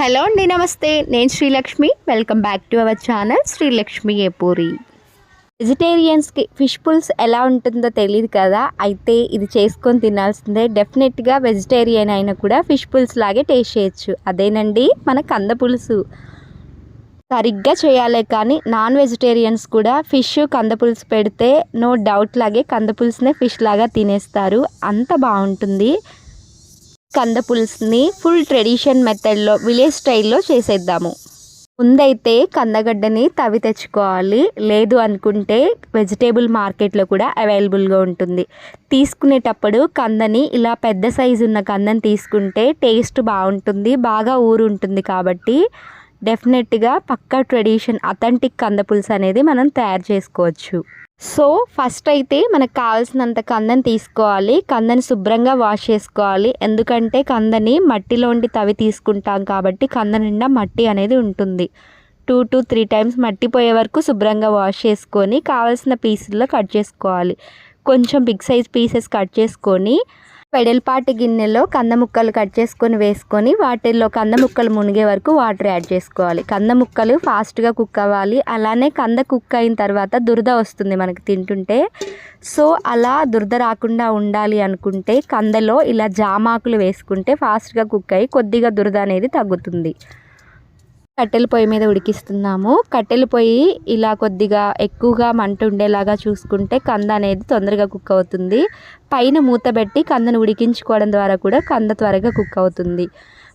Hello అండి నమస్తే. నేను Srilakshmi. Welcome back to our channel Srilakshmi Epuri వెజిటేరియన్స్కి fish పుల్స్ ఎలా ఉంటుందో తెలియదు కదా. అయితే ఇది చేసుకొని తినాల్సిందే. డెఫినెట్గా వెజిటేరియన్ అయినా కూడా ఫిష్ పుల్స్ లాగే టేస్ట్ చేయొచ్చు. అదేనండి మన కంద పులుసు. సరిగ్గా చేయాలి కానీ నాన్ వెజిటేరియన్స్ కూడా ఫిష్ కంద పులుసు పెడితే నో డౌట్ లాగే కంద పులుసునే ఫిష్ లాగా తినేస్తారు. అంత బాగుంటుంది. కంద పులుసుని ఫుల్ ట్రెడిషన్ మెథడ్లో విలేజ్ స్టైల్లో చేసేద్దాము. ముందైతే కందగడ్డని తవి తెచ్చుకోవాలి. లేదు అనుకుంటే వెజిటేబుల్ మార్కెట్లో కూడా అవైలబుల్గా ఉంటుంది. తీసుకునేటప్పుడు కందని ఇలా పెద్ద సైజు ఉన్న కందని తీసుకుంటే టేస్ట్ బాగుంటుంది బాగా ఊరు ఉంటుంది కాబట్టి డెఫినెట్గా పక్కా ట్రెడిషన్ అథెంటిక్ కంద పులుసు అనేది మనం తయారు చేసుకోవచ్చు. సో ఫస్ట్ అయితే మనకు కావాల్సినంత కందని తీసుకోవాలి. కందని శుభ్రంగా వాష్ చేసుకోవాలి. ఎందుకంటే కందని మట్టిలోండి తవి తీసుకుంటాం కాబట్టి కంద నిండా మట్టి అనేది ఉంటుంది. టూ టు త్రీ టైమ్స్ మట్టి పోయే వరకు శుభ్రంగా వాష్ చేసుకొని కావాల్సిన పీసుల్లో కట్ చేసుకోవాలి. కొంచెం బిగ్ సైజ్ పీసెస్ కట్ చేసుకొని పెడల్పాటి గిన్నెలో కంద ముక్కలు కట్ చేసుకొని వేసుకొని వాటిల్లో కంద ముక్కలు మునిగే వరకు వాటర్ యాడ్ చేసుకోవాలి. కంద ముక్కలు ఫాస్ట్గా కుక్ అవ్వాలి. అలానే కంద కుక్ అయిన తర్వాత దురద వస్తుంది మనకు తింటుంటే. సో అలా దురద రాకుండా ఉండాలి అనుకుంటే కందలో ఇలా జామాకులు వేసుకుంటే ఫాస్ట్గా కుక్ అయ్యి కొద్దిగా దురద అనేది తగ్గుతుంది. కట్టెల పొయ్యి మీద ఉడికిస్తున్నాము. కట్టెల పొయ్యి ఇలా కొద్దిగా ఎక్కువగా మంట ఉండేలాగా చూసుకుంటే కంద అనేది తొందరగా కుక్ అవుతుంది. పైన మూత పెట్టి కందను ఉడికించుకోవడం ద్వారా కూడా కంద త్వరగా కుక్ అవుతుంది.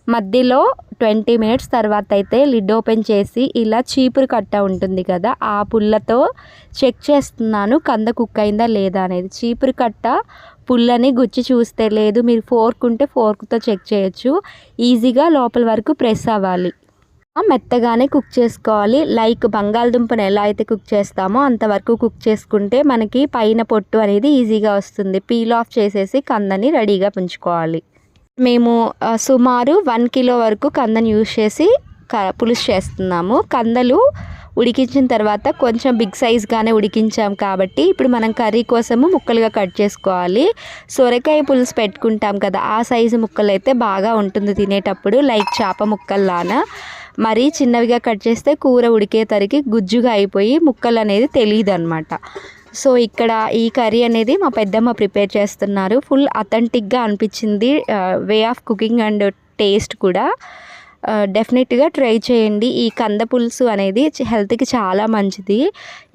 మధ్యలో ట్వంటీ మినిట్స్ తర్వాత అయితే లిడ్ ఓపెన్ చేసి ఇలా చీపురు కట్ట ఉంటుంది కదా ఆ పుల్లతో చెక్ చేస్తున్నాను కంద కుక్ అయిందా లేదా అనేది. చీపురు కట్ట పుల్లని గుచ్చి చూస్తే లేదు మీరు ఫోర్క్ ఉంటే ఫోర్క్తో చెక్ చేయొచ్చు. ఈజీగా లోపల వరకు ప్రెస్ అవ్వాలి. మెత్తగానే కుక్ చేసుకోవాలి. లైక్ బంగాళదుంపను ఎలా అయితే కుక్ చేస్తామో అంతవరకు కుక్ చేసుకుంటే మనకి పైన పొట్టు అనేది ఈజీగా వస్తుంది. పీల్ ఆఫ్ చేసేసి కందని రెడీగా ఉంచుకోవాలి మేము సుమారు వన్ కిలో వరకు కందని యూజ్ చేసి క పులుసు చేస్తున్నాము. కందలు ఉడికించిన తర్వాత కొంచెం బిగ్ సైజ్గానే ఉడికించాం కాబట్టి ఇప్పుడు మనం కర్రీ కోసము ముక్కలుగా కట్ చేసుకోవాలి. సొరకాయ పులుసు పెట్టుకుంటాం కదా ఆ సైజు ముక్కలు అయితే బాగా ఉంటుంది తినేటప్పుడు. లైక్ చేప ముక్కల్లానా. మరీ చిన్నవిగా కట్ చేస్తే కూర ఉడికేసరికి గుజ్జుగా అయిపోయి ముక్కలు అనేది తెలియదు అనమాట సో ఇక్కడ ఈ కర్రీ అనేది మా పెద్దమ్మ ప్రిపేర్ చేస్తున్నారు. ఫుల్ అథెంటిక్గా అనిపించింది. Way of cooking and taste కూడా. డెఫినెట్గా ట్రై చేయండి. ఈ కంద పులుసు అనేది హెల్త్కి చాలా మంచిది.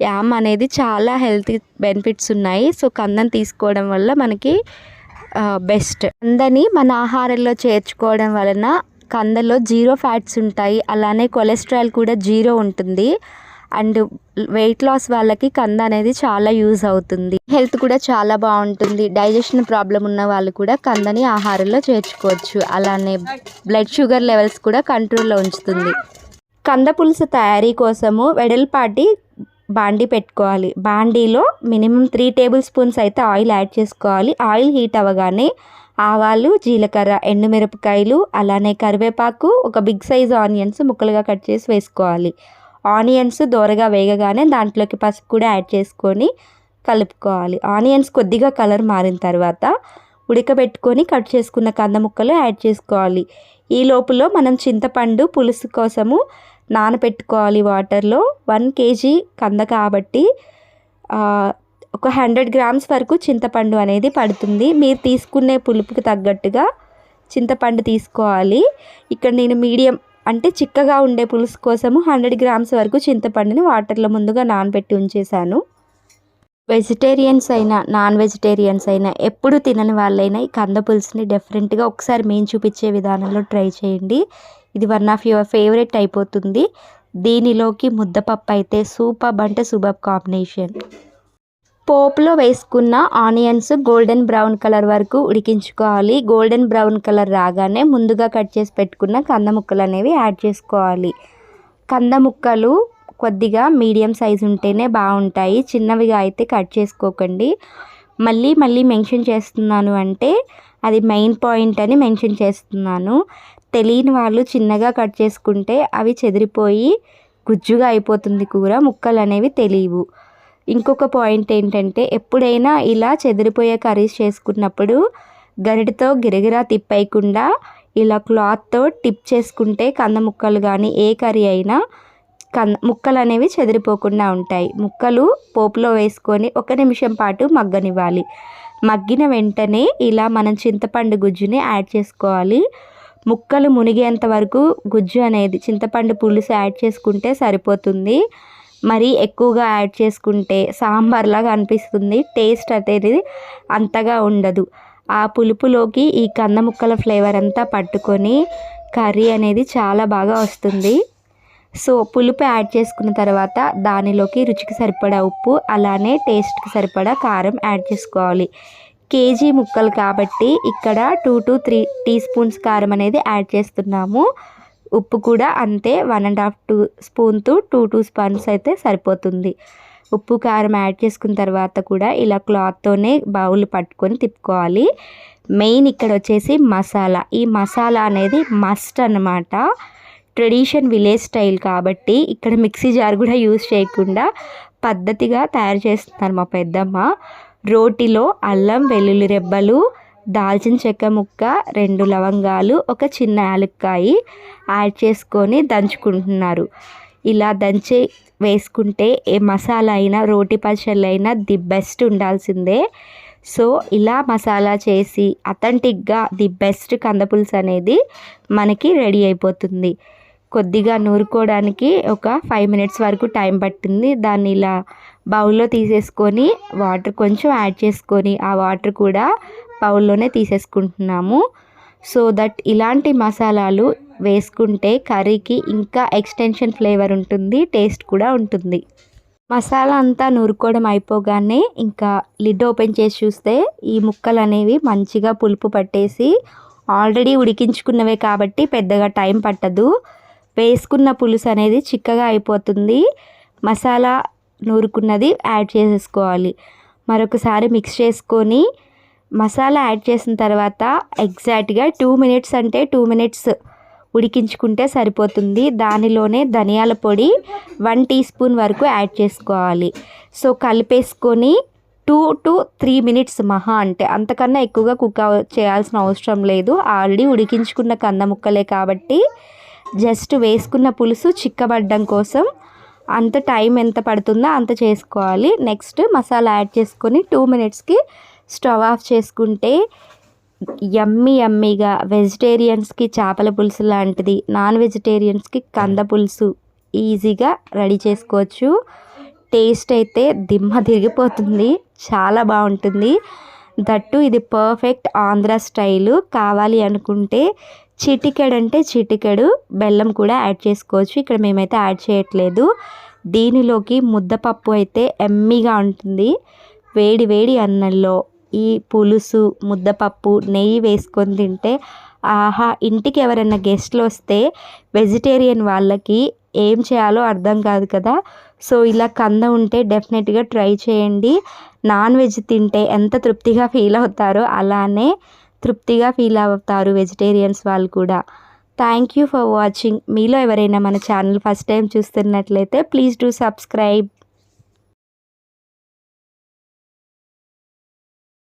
యామ్ అనేది చాలా హెల్త్ బెనిఫిట్స్ ఉన్నాయి. సో కందం తీసుకోవడం వల్ల మనకి బెస్ట్. కందని మన ఆహారంలో చేర్చుకోవడం వలన కందలో జీరో ఫ్యాట్స్ ఉంటాయి. అలానే కొలెస్ట్రాల్ కూడా జీరో ఉంటుంది. అండ్ వెయిట్ లాస్ వాళ్ళకి కంద అనేది చాలా యూజ్ అవుతుంది. హెల్త్ కూడా చాలా బాగుంటుంది. డైజెషన్ ప్రాబ్లం ఉన్న వాళ్ళు కూడా కందని ఆహారంలో చేర్చుకోవచ్చు. అలానే బ్లడ్ షుగర్ లెవెల్స్ కూడా కంట్రోల్లో ఉంచుతుంది. కంద పులుసు తయారీ కోసము వెడల్పాటి బాండీ పెట్టుకోవాలి. బాండీలో మినిమం త్రీ టేబుల్ స్పూన్స్ అయితే ఆయిల్ యాడ్ చేసుకోవాలి. ఆయిల్ హీట్ అవ్వగానే ఆవాలు జీలకర్ర ఎండుమిరపకాయలు అలానే కరివేపాకు ఒక బిగ్ సైజ్ ఆనియన్స్ ముక్కలుగా కట్ చేసి వేసుకోవాలి. ఆనియన్స్ దోరగా వేగగానే దాంట్లోకి పసుపు కూడా యాడ్ చేసుకొని కలుపుకోవాలి. ఆనియన్స్ కొద్దిగా కలర్ మారిన తర్వాత ఉడకబెట్టుకొని కట్ చేసుకున్న కంద ముక్కలు యాడ్ చేసుకోవాలి. ఈ లోపల మనం చింతపండు పులుసు కోసము నానబెట్టుకోవాలి వాటర్లో. వన్ కేజీ కంద కాబట్టి ఒక హండ్రెడ్ గ్రామ్స్ వరకు చింతపండు అనేది పడుతుంది. మీరు తీసుకునే పులుపుకి తగ్గట్టుగా చింతపండు తీసుకోవాలి. ఇక్కడ నేను మీడియం అంటే చిక్కగా ఉండే పులుసు కోసము హండ్రెడ్ గ్రామ్స్ వరకు చింతపండుని వాటర్లో ముందుగా నానబెట్టి ఉంచేశాను. వెజిటేరియన్స్ అయినా నాన్ వెజిటేరియన్స్ అయినా ఎప్పుడు తినని వాళ్ళైనా ఈ కంద పులుసుని డిఫరెంట్గా ఒకసారి మేము చూపించే విధానంలో ట్రై చేయండి. ఇది వన్ ఆఫ్ యువర్ ఫేవరెట్ అయిపోతుంది. దీనిలోకి ముద్దపప్పు అయితే సూపర్ అంటే సూపర్ కాంబినేషన్. పోపులో వేసుకున్న ఆనియన్స్ గోల్డెన్ బ్రౌన్ కలర్ వరకు ఉడికించుకోవాలి. గోల్డెన్ బ్రౌన్ కలర్ రాగానే ముందుగా కట్ చేసి పెట్టుకున్న కంద ముక్కలు అనేవి యాడ్ చేసుకోవాలి. కంద ముక్కలు కొద్దిగా మీడియం సైజు ఉంటేనే బాగుంటాయి. చిన్నవిగా అయితే కట్ చేసుకోకండి. మళ్ళీ మళ్ళీ మెన్షన్ చేస్తున్నాను అంటే అది మెయిన్ పాయింట్ అని మెన్షన్ చేస్తున్నాను. తెలియని వాళ్ళు చిన్నగా కట్ చేసుకుంటే అవి చెదిరిపోయి గుజ్జుగా అయిపోతుంది కూర. ముక్కలు అనేవి తెలియవు. ఇంకొక పాయింట్ ఏంటంటే ఎప్పుడైనా ఇలా చెదిరిపోయే కర్రీస్ చేసుకున్నప్పుడు గరిటతో గిరగిరా తిప్పేయకుండా ఇలా క్లాత్తో టిప్ చేసుకుంటే కంద ముక్కలు కానీ ఏ కర్రీ అయినా కంద ముక్కలు అనేవి చెదిరిపోకుండా ఉంటాయి. ముక్కలు పోపులో వేసుకొని ఒక నిమిషం పాటు మగ్గనివ్వాలి. మగ్గిన వెంటనే ఇలా మనం చింతపండు గుజ్జుని యాడ్ చేసుకోవాలి. ముక్కలు మునిగేంత వరకు గుజ్జు అనేది చింతపండు పులుసు యాడ్ చేసుకుంటే సరిపోతుంది. మరి ఎక్కువగా యాడ్ చేసుకుంటే సాంబార్లాగా అనిపిస్తుంది. టేస్ట్ అనేది అంతగా ఉండదు. ఆ పులుపులోకి ఈ కంద ముక్కల ఫ్లేవర్ అంతా పట్టుకొని కర్రీ అనేది చాలా బాగా వస్తుంది. సో పులుపు యాడ్ చేసుకున్న తర్వాత దానిలోకి రుచికి సరిపడా ఉప్పు అలానే టేస్ట్కి సరిపడా కారం యాడ్ చేసుకోవాలి. కేజీ ముక్కలు కాబట్టి ఇక్కడ two to three teaspoons కారం అనేది యాడ్ చేస్తున్నాము. ఉప్పు కూడా అంతే వన్ అండ్ హాఫ్ టూ స్పూన్తో టూ టూ స్పూన్స్ అయితే సరిపోతుంది. ఉప్పు కారం యాడ్ చేసుకున్న తర్వాత కూడా ఇలా క్లాత్తోనే బౌల్ పట్టుకొని తిప్పుకోవాలి. మెయిన్ ఇక్కడ వచ్చేసి మసాలా. ఈ మసాలా అనేది మస్ట్ అన్నమాట. ట్రెడిషన్ విలేజ్ స్టైల్ కాబట్టి ఇక్కడ మిక్సీ జార్ కూడా యూజ్ చేయకుండా పద్ధతిగా తయారు చేస్తున్నారు మా పెద్దమ్మ. రోటిలో అల్లం వెల్లుల్లి రెబ్బలు దాల్చిన చెక్క ముక్క రెండు లవంగాలు ఒక చిన్న యాలక్కాయి యాడ్ చేసుకొని దంచుకుంటున్నారు. ఇలా దంచి వేసుకుంటే ఏ మసాలా అయినా రోటి పచ్చళ్ళు అయినా ది బెస్ట్ ఉండాల్సిందే. సో ఇలా మసాలా చేసి అథెంటిక్గా ది బెస్ట్ కందపులుసు అనేది మనకి రెడీ అయిపోతుంది. కొద్దిగా నూరుకోవడానికి ఒక ఫైవ్ మినిట్స్ వరకు టైం పట్టింది. దాన్ని ఇలా బౌల్లో తీసేసుకొని వాటర్ కొంచెం యాడ్ చేసుకొని ఆ వాటర్ కూడా బౌల్లోనే తీసేసుకుంటున్నాము. సో దట్ ఇలాంటి మసాలాలు వేసుకుంటే కర్రీకి ఇంకా ఎక్స్టెన్షన్ ఫ్లేవర్ ఉంటుంది టేస్ట్ కూడా ఉంటుంది. మసాలా అంతా నూరుకోవడం అయిపోగానే ఇంకా లిడ్ ఓపెన్ చేసి చూస్తే ఈ ముక్కలు అనేవి మంచిగా పులుపు పట్టేసి ఆల్రెడీ ఉడికించుకున్నవే కాబట్టి పెద్దగా టైం పట్టదు. వేసుకున్న పులుసు అనేది చిక్కగా అయిపోతుంది. మసాలా నూరుకున్నది యాడ్ చేసేసుకోవాలి. మరొకసారి మిక్స్ చేసుకొని మసాలా యాడ్ చేసిన తర్వాత ఎగ్జాక్ట్గా టూ మినిట్స్ అంటే టూ మినిట్స్ ఉడికించుకుంటే సరిపోతుంది. దానిలోనే ధనియాల పొడి వన్ టీ స్పూన్ వరకు యాడ్ చేసుకోవాలి. సో కలిపేసుకొని టూ టు త్రీ మినిట్స్ మహా అంటే అంతకన్నా ఎక్కువగా కుక్ చేయాల్సిన అవసరం లేదు. ఆల్రెడీ ఉడికించుకున్న కంద ముక్కలే కాబట్టి జస్ట్ వేసుకున్న పులుసు చిక్కబడ్డం కోసం అంత టైం ఎంత పడుతుందో అంత చేసుకోవాలి. నెక్స్ట్ మసాలా యాడ్ చేసుకొని టూ మినిట్స్కి స్టవ్ ఆఫ్ చేసుకుంటే యమ్మీ యమ్మీగా వెజిటేరియన్స్కి చేపల పులుసు లాంటిది నాన్ వెజిటేరియన్స్కి కంద పులుసు ఈజీగా రెడీ చేసుకోవచ్చు. టేస్ట్ అయితే దిమ్మ తిరిగిపోతుంది చాలా బాగుంటుంది. దట్టు ఇది పర్ఫెక్ట్ ఆంధ్ర స్టైలు. కావాలి అనుకుంటే చిటికెడు అంటే చిటికెడు. బెల్లం కూడా యాడ్ చేసుకోవచ్చు. ఇక్కడ మేమైతే యాడ్ చేయట్లేదు. దీనిలోకి ముద్దపప్పు అయితే ఎమ్మీగా ఉంటుంది. వేడి వేడి అన్నంలో ఈ పులుసు ముద్దపప్పు నెయ్యి వేసుకొని తింటే ఆహా! ఇంటికి ఎవరైనా గెస్ట్లు వస్తే వెజిటేరియన్ వాళ్ళకి ఏం చేయాలో అర్థం కాదు కదా. సో ఇలా కంద ఉంటే డెఫినెట్గా ట్రై చేయండి. నాన్ వెజ్ తింటే ఎంత తృప్తిగా ఫీల్ అవుతారో అలానే తృప్తిగా ఫీల్ అవుతారు వెజిటేరియన్స్ వాళ్ళు కూడా. థ్యాంక్ యూ ఫర్ వాచింగ్ మీలో ఎవరైనా మన ఛానల్ ఫస్ట్ టైం చూస్తున్నట్లయితే ప్లీజ్ డూ సబ్స్క్రైబ్.